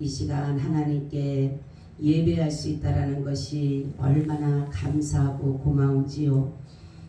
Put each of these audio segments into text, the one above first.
이이 시간 하나님께 예배할 수 있다라는 것이 얼마나 감사하고 고마운지요.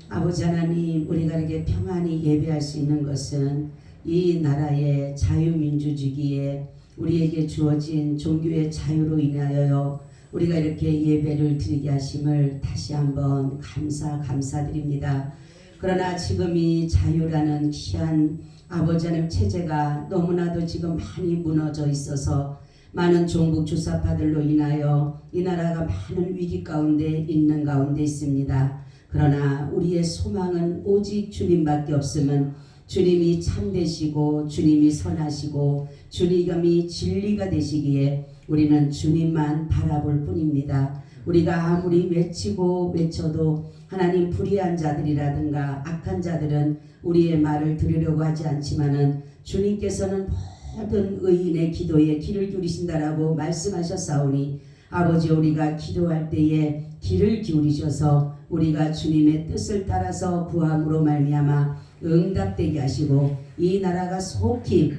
아버지 하나님 우리가 이렇게 평안히 예배할 수 있는 것은 이 나라의 자유민주주의에 우리에게 주어진 종교의 자유로 인하여 우리가 이렇게 예배를 드리게 하심을 다시 한번 감사 감사드립니다. 그러나 지금 이 자유라는 귀한 아버지 하나님 체제가 너무나도 지금 많이 무너져 있어서 많은 종북 주사파들로 인하여 이 나라가 많은 위기 가운데 있는 가운데 있습니다. 그러나 우리의 소망은 오직 주님밖에 없으면 주님이 참되시고 주님이 선하시고 주님이 진리가 되시기에 우리는 주님만 바라볼 뿐입니다. 우리가 아무리 외치고 외쳐도 하나님 불의한 자들이라든가 악한 자들은 우리의 말을 들으려고 하지 않지만은 주님께서는 모든 의인의 기도에 귀를 기울이신다라고 말씀하셨사오니 아버지 우리가 기도할 때에 귀를 기울이셔서 우리가 주님의 뜻을 따라서 구함으로 말미암아 응답되게 하시고 이 나라가 속히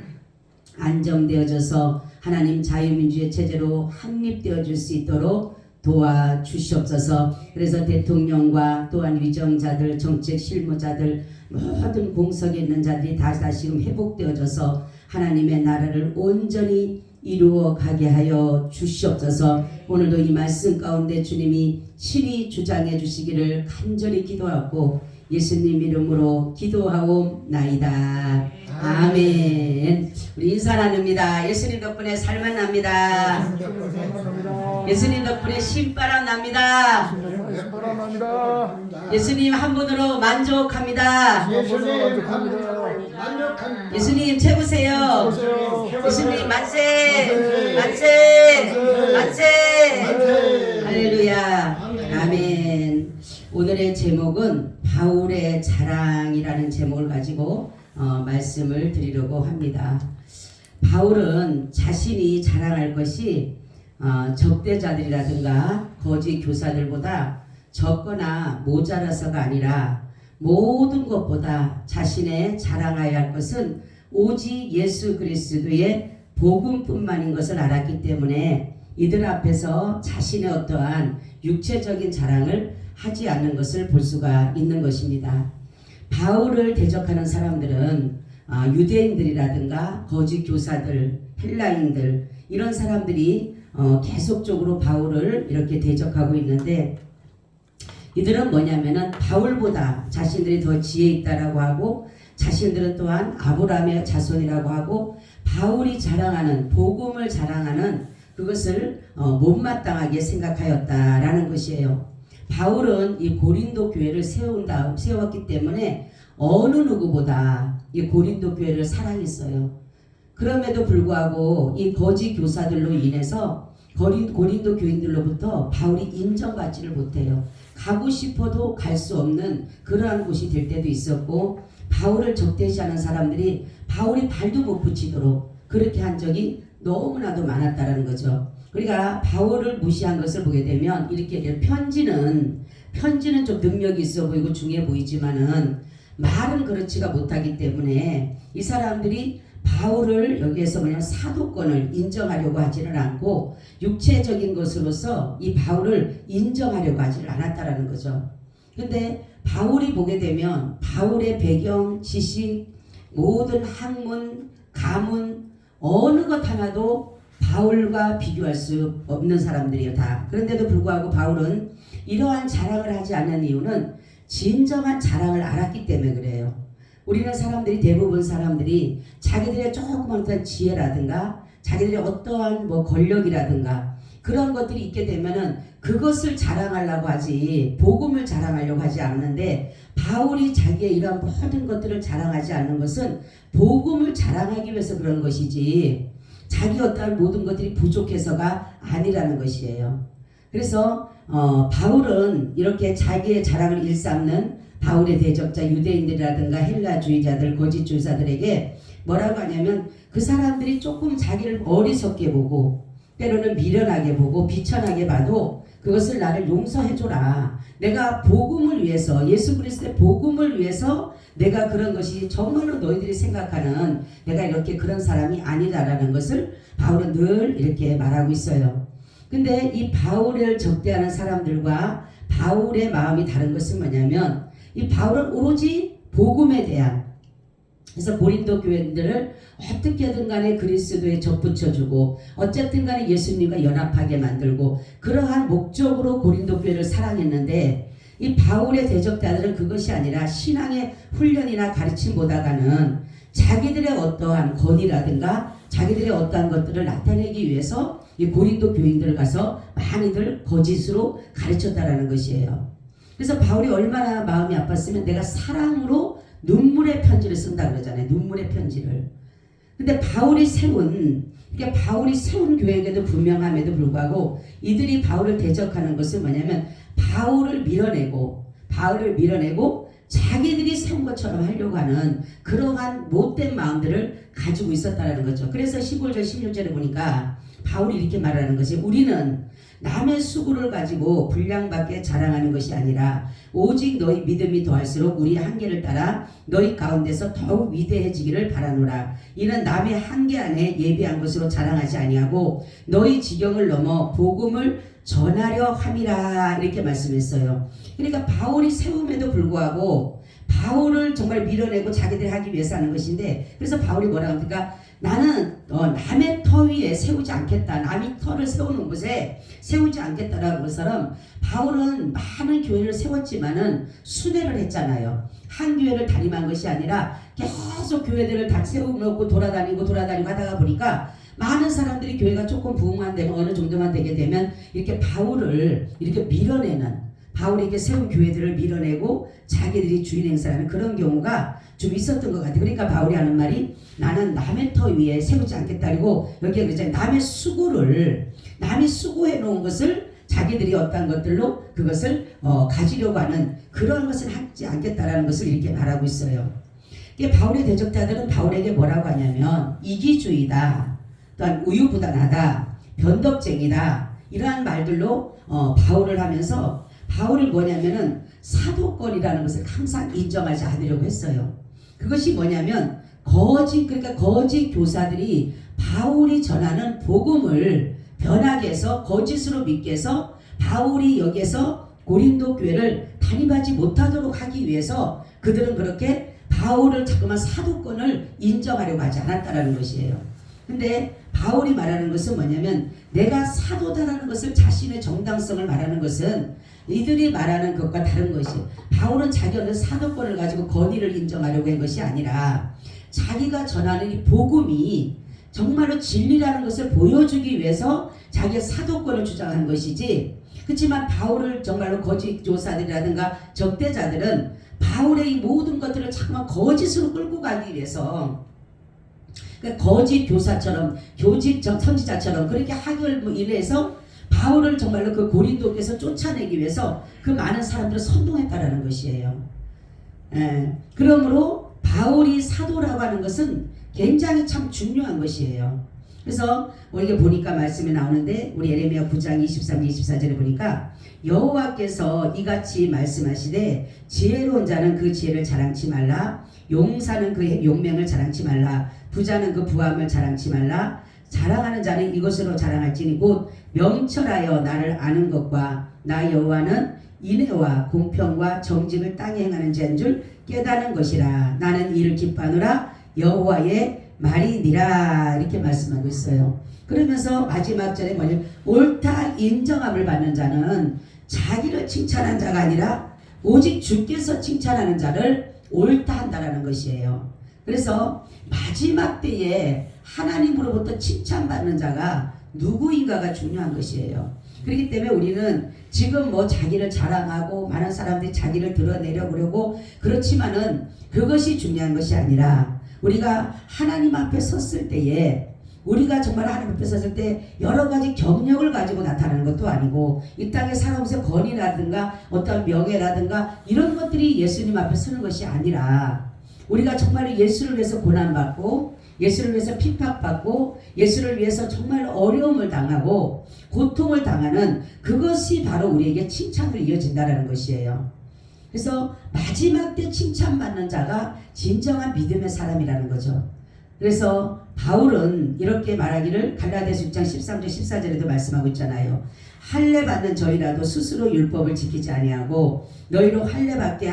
안정되어져서 하나님 자유민주의 체제로 확립되어질 수 있도록 도와주시옵소서. 그래서 대통령과 또한 위정자들, 정책 실무자들, 모든 공석에 있는 자들이 다시 다시금 회복되어져서 하나님의 나라를 온전히 이루어 가게 하여 주시옵소서. 오늘도 이 말씀 가운데 주님이 친히 주장해 주시기를 간절히 기도하고 예수님 이름으로 기도하옵나이다. 아멘. 우리 인사 나눕니다. 예수님 덕분에 살만 납니다. 예수님 덕분에 신바람 납니다. 예수님 한 분으로 만족합니다. 예수님 만족합니다. 예수님 최고세요. 예수님 만세, 만세. 만세. 할렐루야. 아멘. 오늘의 제목은 바울의 자랑이라는 제목을 가지고 어, 말씀을 드리려고 합니다. 바울은 자신이 자랑할 것이 어, 적대자들이라든가 거짓 교사들보다 적거나 모자라서가 아니라 모든 것보다 자신의 자랑해야 할 것은 오직 예수 그리스도의 복음뿐만인 것을 알았기 때문에 이들 앞에서 자신의 어떠한 육체적인 자랑을 하지 않는 것을 볼 수가 있는 것입니다. 바울을 대적하는 사람들은 아, 유대인들이라든가 거짓 교사들, 헬라인들 이런 사람들이 어, 계속적으로 바울을 이렇게 대적하고 있는데 이들은 뭐냐면은 바울보다 자신들이 더 지혜 있다라고 하고 자신들은 또한 아브라함의 자손이라고 하고 바울이 자랑하는 복음을 자랑하는 그것을 어, 못마땅하게 생각하였다라는 것이에요. 바울은 이 고린도 교회를 세운다 세웠기 때문에 어느 누구보다 이 고린도 교회를 사랑했어요. 그럼에도 불구하고 이 거짓 교사들로 인해서 고린, 고린도 교인들로부터 바울이 인정받지를 못해요. 가고 싶어도 갈 수 없는 그러한 곳이 될 때도 있었고 바울을 적대시하는 사람들이 바울이 발도 못 붙이도록 그렇게 한 적이 너무나도 많았다라는 거죠. 그러니까 바울을 무시한 것을 보게 되면 이렇게. 편지는 편지는 좀 능력이 있어 보이고 중요해 보이지만은 말은 그렇지가 못하기 때문에 이 사람들이 바울을 여기에서 그냥 사도권을 인정하려고 하지는 않고 육체적인 것으로서 이 바울을 인정하려고 하지를 않았다라는 거죠. 근데 바울이 보게 되면 바울의 배경, 지식, 모든 학문, 가문 어느 것 하나도 바울과 비교할 수 없는 사람들이에요 다. 그런데도 불구하고 바울은 이러한 자랑을 하지 않는 이유는 진정한 자랑을 알았기 때문에 그래요. 우리는 사람들이 대부분 사람들이 자기들의 조그만 어떤 지혜라든가 자기들의 어떠한 뭐 권력이라든가 그런 것들이 있게 되면은 그것을 자랑하려고 하지 복음을 자랑하려고 하지 않는데 바울이 자기의 이러한 모든 것들을 자랑하지 않는 것은 복음을 자랑하기 위해서 그런 것이지 자기 어떠한 모든 것들이 부족해서가 아니라는 것이에요. 그래서 어, 바울은 이렇게 자기의 자랑을 일삼는 바울의 대적자 유대인들이라든가 헬라주의자들 거짓주의자들에게 뭐라고 하냐면 그 사람들이 조금 자기를 어리석게 보고 때로는 미련하게 보고 비천하게 봐도 그것을 나를 용서해줘라. 내가 복음을 위해서 예수 그리스도의 복음을 위해서 내가 그런 것이 정말로 너희들이 생각하는 내가 이렇게 그런 사람이 아니다라는 것을 바울은 늘 이렇게 말하고 있어요. 근데 이 바울을 적대하는 사람들과 바울의 마음이 다른 것은 뭐냐면 이 바울은 오로지 복음에 대한 그래서 고린도 교회들을 어떻게든 간에 그리스도에 접붙여주고 어쨌든 간에 예수님과 연합하게 만들고 그러한 목적으로 고린도 교회를 사랑했는데 이 바울의 대적자들은 그것이 아니라 신앙의 훈련이나 가르침보다가는 자기들의 어떠한 권위라든가 자기들의 어떠한 것들을 나타내기 위해서 이 고린도 교인들을 가서 많이들 거짓으로 가르쳤다라는 것이에요. 그래서 바울이 얼마나 마음이 아팠으면 내가 사랑으로 눈물의 편지를 쓴다 그러잖아요. 눈물의 편지를. 근데 바울이 세운 그러니까 바울이 세운 교회에게도 분명함에도 불구하고 이들이 바울을 대적하는 것은 뭐냐면 바울을 밀어내고 바울을 밀어내고 자기들이 세운 것처럼 하려고 하는 그러한 못된 마음들을 가지고 있었다라는 거죠. 그래서 15절 16절에 보니까 바울이 이렇게 말하는 것이 우리는 남의 수고를 가지고 분량밖에 자랑하는 것이 아니라 오직 너희 믿음이 더할수록 우리 한계를 따라 너희 가운데서 더욱 위대해지기를 바라노라. 이는 남의 한계 안에 예비한 것으로 자랑하지 아니하고 너희 지경을 넘어 복음을 전하려 함이라 이렇게 말씀했어요. 그러니까 바울이 세움에도 불구하고 바울을 정말 밀어내고 자기들이 하기 위해서 하는 것인데 그래서 바울이 뭐라고 합니까? 나는 어, 남의 터 위에 세우지 않겠다. 남이 터를 세우는 곳에 세우지 않겠다라는 것처럼 바울은 많은 교회를 세웠지만은 순회를 했잖아요. 한 교회를 담임한 것이 아니라 계속 교회들을 다 세워놓고 돌아다니고 돌아다니고 하다가 보니까 많은 사람들이 교회가 조금 부흥만 되면 어느 정도만 되게 되면 이렇게 바울을 이렇게 밀어내는 바울이 이렇게 세운 교회들을 밀어내고 자기들이 주인 행사하는 그런 경우가 좀 있었던 것 같아요. 그러니까 바울이 하는 말이 나는 남의 터 위에 세우지 않겠다. 그리고 여기에 그러잖아요. 남의 수고를 남이 수고해 놓은 것을 자기들이 어떤 것들로 그것을 어, 가지려고 하는 그런 것을 하지 않겠다라는 것을 이렇게 말하고 있어요. 이게 바울의 대적자들은 바울에게 뭐라고 하냐면 이기주의다, 또한 우유부단하다, 변덕쟁이다 이러한 말들로 어, 바울을 하면서 바울을 뭐냐면은 사도권이라는 것을 항상 인정하지 않으려고 했어요. 그것이 뭐냐면 거짓 그러니까 거짓 교사들이 바울이 전하는 복음을 변하게 해서 거짓으로 믿게 해서 바울이 여기에서 고린도 교회를 단임하지 못하도록 하기 위해서 그들은 그렇게 바울을 자꾸만 사도권을 인정하려고 하지 않았다라는 것이에요. 근데 바울이 말하는 것은 뭐냐면 내가 사도다라는 것을 자신의 정당성을 말하는 것은 이들이 말하는 것과 다른 것이 바울은 자기 어느 사도권을 가지고 권위를 인정하려고 한 것이 아니라 자기가 전하는 이 복음이 정말로 진리라는 것을 보여주기 위해서 자기의 사도권을 주장한 것이지. 그렇지만 바울을 정말로 거짓 조사들이라든가 적대자들은 바울의 이 모든 것들을 자꾸만 거짓으로 끌고 가기 위해서 그러니까 거짓 교사처럼 교직 정- 선지자처럼 그렇게 하기를 뭐 이래서 바울을 정말로 그 고린도께서 쫓아내기 위해서 그 많은 사람들을 선동했다라는 것이에요. 예, 그러므로 바울이 사도라고 하는 것은 굉장히 참 중요한 것이에요. 그래서 우리가 보니까 말씀이 나오는데 우리 에레미야 9장 23, 24절에 보니까 여호와께서 이같이 말씀하시되 지혜로운 자는 그 지혜를 자랑치 말라 용사는 그 용맹을 자랑치 말라 부자는 그 부함을 자랑치 말라 자랑하는 자는 이것으로 자랑할지니 곧 명철하여 나를 아는 것과 나 여호와는 인애와 공평과 정직을 땅에 행하는 자인 줄 깨닫는 것이라 나는 이를 기뻐하노라 여호와의 말이니라 이렇게 말씀하고 있어요. 그러면서 마지막 절에 뭐냐면 옳다 인정함을 받는 자는 자기를 칭찬한 자가 아니라 오직 주께서 칭찬하는 자를 옳다 한다라는 것이에요. 그래서 마지막 때에 하나님으로부터 칭찬받는 자가 누구인가가 중요한 것이에요. 그렇기 때문에 우리는 지금 뭐 자기를 자랑하고 많은 사람들이 자기를 드러내려 보려고 그렇지만은 그것이 중요한 것이 아니라 우리가 하나님 앞에 섰을 때에 우리가 정말 하나님 앞에 섰을 때 여러 가지 경력을 가지고 나타나는 것도 아니고 이 땅에 살아오면서 권위라든가 어떤 명예라든가 이런 것들이 예수님 앞에 서는 것이 아니라 우리가 정말 예수를 위해서 고난받고 예수를 위해서 핍박받고 예수를 위해서 정말 어려움을 당하고 고통을 당하는 그것이 바로 우리에게 칭찬으로 이어진다는 것이에요. 그래서 마지막 때 칭찬받는 자가 진정한 믿음의 사람이라는 거죠. 그래서 바울은 이렇게 말하기를 갈라디아서 6장 13절 14절에도 말씀하고 있잖아요. 할례 받는 저희라도 스스로 율법을 지키지 아니하고 너희로 할례 받게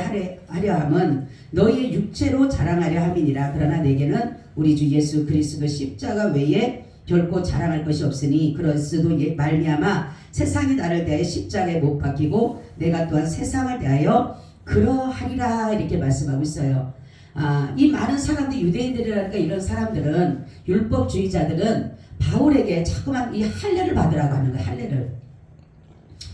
하려 함은 너희의 육체로 자랑하려 함이니라. 그러나 내게는 우리 주 예수 그리스도 십자가 외에 결코 자랑할 것이 없으니 그럴수도 예- 말미암아 세상이 나를 대해 십자가에 못 박히고 내가 또한 세상을 대하여 그러하리라 이렇게 말씀하고 있어요. 아, 이 많은 사람들 유대인들이라든가 이런 사람들은 율법주의자들은 바울에게 자꾸만 이 할례를 받으라고 하는 거예요. 할례를.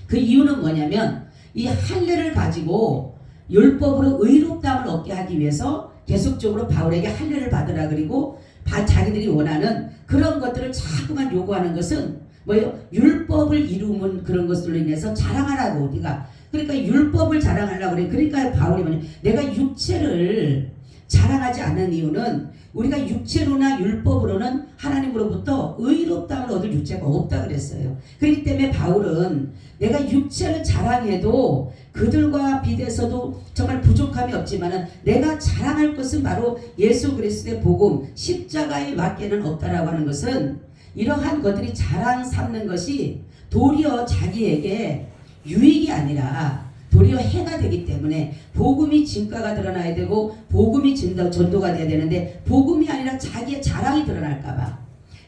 그 이유는 뭐냐면 이 할례를 가지고 율법으로 의롭다함을 얻게 하기 위해서 계속적으로 바울에게 할례를 받으라 그리고 바- 자기들이 원하는 그런 것들을 자꾸만 요구하는 것은 뭐예요? 율법을 이루면 그런 것들로 인해서 자랑하라고 우리가 그러니까 율법을 자랑하려고 그래. 그러니까 바울이 뭐냐? 내가 육체를 자랑하지 않는 이유는 우리가 육체로나 율법으로는 하나님으로부터 의롭다함을 얻을 육체가 없다 그랬어요. 그렇기 때문에 바울은 내가 육체를 자랑해도 그들과 비교해서도 정말 부족함이 없지만은 내가 자랑할 것은 바로 예수 그리스도의 복음 십자가의 밖에는 없다라고 하는 것은 이러한 것들이 자랑 삼는 것이 도리어 자기에게 유익이 아니라 도리어 해가 되기 때문에 복음이 진가가 드러나야 되고 복음이 진도, 전도가 돼야 되는데 복음이 아니라 자기의 자랑이 드러날까봐.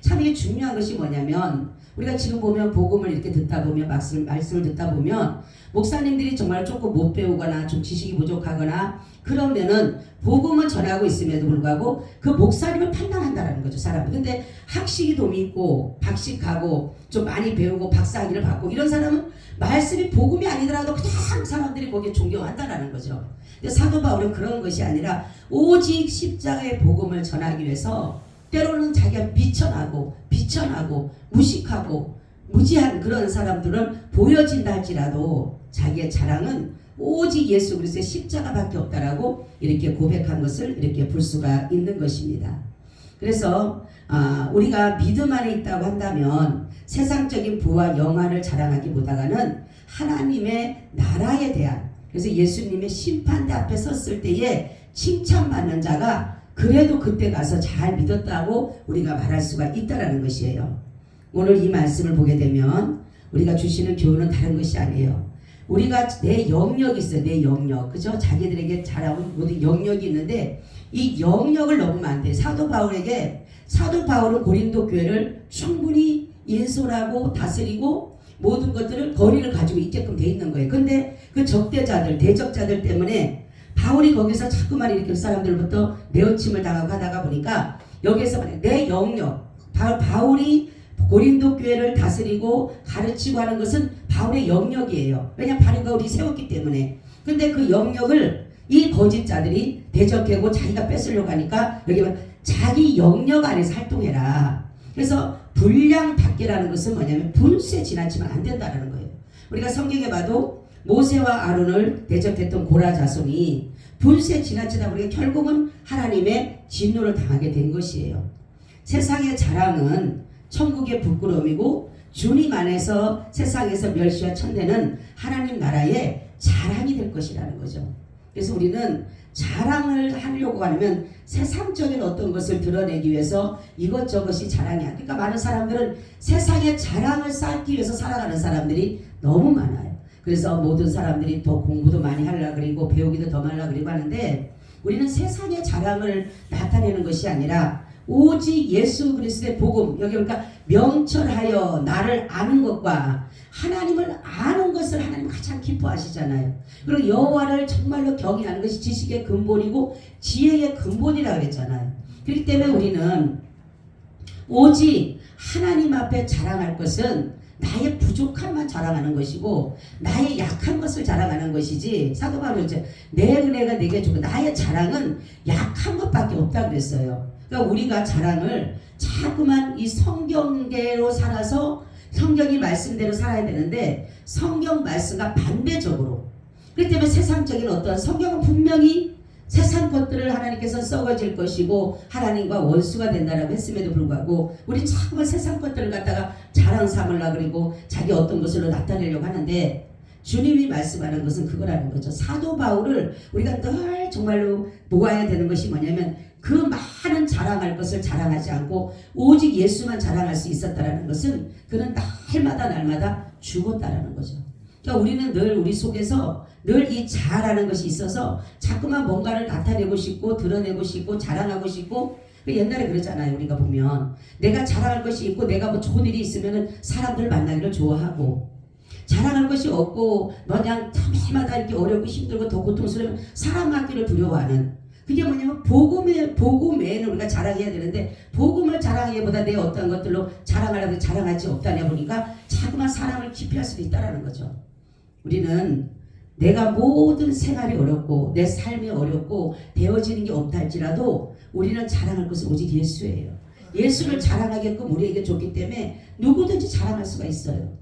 참 이게 중요한 것이 뭐냐면 우리가 지금 보면 복음을 이렇게 듣다 보면 말씀, 말씀을 듣다 보면 목사님들이 정말 조금 못 배우거나 좀 지식이 부족하거나 그러면은 복음은 전하고 있음에도 불구하고 그 목사님을 판단한다라는 거죠 사람은. 근데 학식이 좀 있고 박식하고 좀 많이 배우고 박사학위를 받고 이런 사람은 말씀이 복음이 아니더라도 그냥 사람들이 거기에 존경한다라는 거죠. 근데 사도 바울은 그런 것이 아니라 오직 십자가의 복음을 전하기 위해서 때로는 자기가 미천하고 비천하고 무식하고 무지한 그런 사람들은 보여진다 할지라도 자기의 자랑은 오직 예수 그리스도의 십자가밖에 없다라고 이렇게 고백한 것을 이렇게 볼 수가 있는 것입니다. 그래서 아, 우리가 믿음 안에 있다고 한다면 세상적인 부와 영화를 자랑하기보다는 하나님의 나라에 대한 그래서 예수님의 심판대 앞에 섰을 때에 칭찬받는 자가 그래도 그때 가서 잘 믿었다고 우리가 말할 수가 있다라는 것이에요. 오늘 이 말씀을 보게 되면 우리가 주시는 교훈은 다른 것이 아니에요. 우리가 내 영역이 있어요. 내 영역. 그죠? 자기들에게 잘하고 모든 영역이 있는데 이 영역을 넘으면 안 돼. 사도 바울에게 사도 바울은 고린도 교회를 충분히 인솔하고 다스리고 모든 것들을 거리를 가지고 있게끔 돼 있는 거예요. 근데 그 적대자들, 대적자들 때문에 바울이 거기서 자꾸만 이렇게 그 사람들부터 내어침을 당하고 하다가 보니까 여기에서 내 영역 바, 바울이 고린도 교회를 다스리고 가르치고 하는 것은 바울의 영역이에요. 왜냐하면 바울이 세웠기 때문에. 근데 그 영역을 이 거짓자들이 대적하고 자기가 뺏으려고 하니까 여기 자기 영역 안에서 활동해라. 그래서 불량 닦기라는 것은 뭐냐면 분수에 지나치면 안 된다는 거예요. 우리가 성경에 봐도 모세와 아론을 대적했던 고라 자손이 분수에 지나치다 보니까 결국은 하나님의 진노를 당하게 된 것이에요. 세상의 자랑은 천국의 부끄러움이고 주님 안에서 세상에서 멸시와 천대는 하나님 나라의 자랑이 될 것이라는 거죠. 그래서 우리는 자랑을 하려고 하면 세상적인 어떤 것을 드러내기 위해서 이것저것이 자랑이야. 그러니까 많은 사람들은 세상의 자랑을 쌓기 위해서 살아가는 사람들이 너무 많아요. 그래서 모든 사람들이 더 공부도 많이 하려 그리고 배우기도 더 말라 그리고 하는데 우리는 세상의 자랑을 나타내는 것이 아니라 오직 예수 그리스도의 복음 여기 그러니까 명철하여 나를 아는 것과 하나님을 아는 것을 하나님 가장 기뻐하시잖아요. 그리고 여호와를 정말로 경외하는 것이 지식의 근본이고 지혜의 근본이라 그랬잖아요. 그렇기 때문에 우리는 오직 하나님 앞에 자랑할 것은 나의 부족함만 자랑하는 것이고 나의 약한 것을 자랑하는 것이지 사도 바울은 이제 내 은혜가 내게 주고 나의 자랑은 약한 것밖에 없다 그랬어요. 그러니까 우리가 자랑을 자꾸만 이 성경대로 살아서 성경이 말씀대로 살아야 되는데 성경 말씀과 반대적으로 그렇기 때문에 세상적인 어떤 성경은 분명히 세상 것들을 하나님께서 썩어질 것이고 하나님과 원수가 된다라고 했음에도 불구하고 우리 자꾸만 세상 것들을 갖다가 자랑 삼으려고 그리고 자기 어떤 것으로 나타내려고 하는데 주님이 말씀하는 것은 그거라는 거죠. 사도 바울을 우리가 늘 정말로 모아야 되는 것이 뭐냐면 그 많은 자랑할 것을 자랑하지 않고 오직 예수만 자랑할 수 있었다라는 것은 그는 날마다 날마다 죽었다라는 거죠. 그러니까 우리는 늘 우리 속에서 늘 이 자라는 것이 있어서 자꾸만 뭔가를 나타내고 싶고 드러내고 싶고 자랑하고 싶고 그 옛날에 그러잖아요. 우리가 보면 내가 자랑할 것이 있고 내가 뭐 좋은 일이 있으면은 사람들 만나기를 좋아하고 자랑할 것이 없고 그냥 참마다 이렇게 어렵고 힘들고 더 고통스러우면 사람 맞기를 두려워하는 그게 뭐냐면 복음의 복음 외에는 우리가 자랑해야 되는데 복음을 자랑하기보다 내 어떤 것들로 자랑하려고 자랑하지 없다냐 보니까 자꾸만 사람을 기피할 수도 있다라는 거죠. 우리는 내가 모든 생활이 어렵고 내 삶이 어렵고 되어지는 게 없다 할지라도 우리는 자랑할 것은 오직 예수예요. 예수를 자랑하게끔 우리에게 줬기 때문에 누구든지 자랑할 수가 있어요.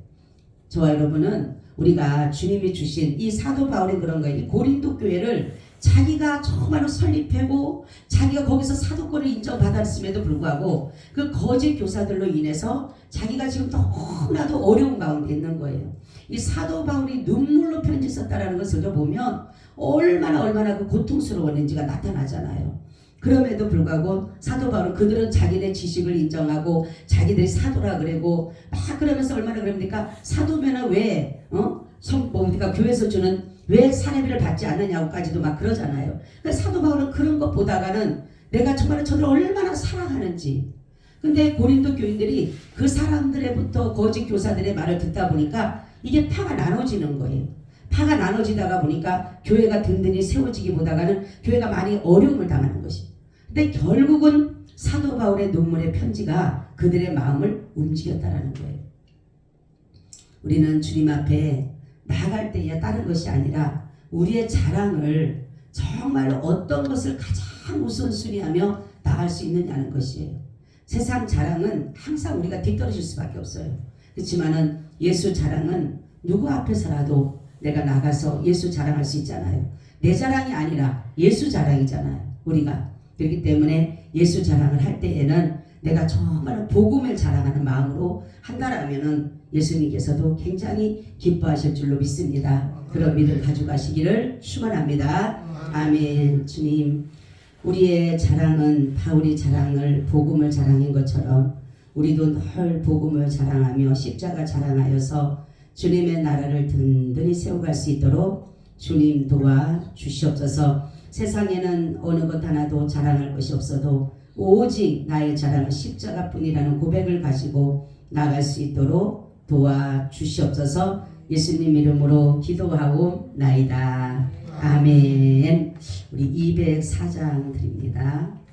저와 여러분은 우리가 주님이 주신 이 사도 바울의 그런 거예요. 고린도 교회를 자기가 정말로 설립하고 자기가 거기서 사도권을 인정받았음에도 불구하고 그 거짓 교사들로 인해서 자기가 지금 너무나도 어려운 가운데 있는 거예요. 이 사도 바울이 눈물로 편지 썼다라는 것을 보면 얼마나 얼마나 그 고통스러웠는지가 나타나잖아요. 그럼에도 불구하고 사도 바울은 그들은 자기네 지식을 인정하고 자기들이 사도라 그러고 막 그러면서 얼마나 그럽니까? 사도면은 왜 어? 성 뭡니까? 교회에서 주는 왜 사례비를 받지 않느냐고까지도 막 그러잖아요. 사도 바울은 그런 것 보다가는 내가 정말 저들 얼마나 사랑하는지. 근데 고린도 교인들이 그 사람들의부터 거짓 교사들의 말을 듣다 보니까 이게 파가 나눠지는 거예요. 파가 나눠지다가 보니까 교회가 든든히 세워지기 보다가는 교회가 많이 어려움을 당하는 것이. 근데 결국은 사도 바울의 눈물의 편지가 그들의 마음을 움직였다라는 거예요. 우리는 주님 앞에 나갈 때에 다른 것이 아니라 우리의 자랑을 정말로 어떤 것을 가장 우선순위하며 나갈 수 있느냐는 것이에요. 세상 자랑은 항상 우리가 뒤떨어질 수밖에 없어요. 그렇지만은 예수 자랑은 누구 앞에서라도 내가 나가서 예수 자랑할 수 있잖아요. 내 자랑이 아니라 예수 자랑이잖아요. 우리가 그렇기 때문에 예수 자랑을 할 때에는 내가 정말 복음을 자랑하는 마음으로 한다라면은 예수님께서도 굉장히 기뻐하실 줄로 믿습니다. 그런 믿음 가져가시기를 축원합니다. 아멘. 주님, 우리의 자랑은 바울이 자랑을 복음을 자랑인 것처럼 우리도 늘 복음을 자랑하며 십자가 자랑하여서 주님의 나라를 든든히 세워갈 수 있도록 주님 도와 주시옵소서. 세상에는 어느 것 하나도 자랑할 것이 없어도 오직 나의 자랑은 십자가뿐이라는 고백을 가지고 나갈 수 있도록 도와주시옵소서 예수님 이름으로 기도하고 나이다. 아멘 우리 204장 드립니다.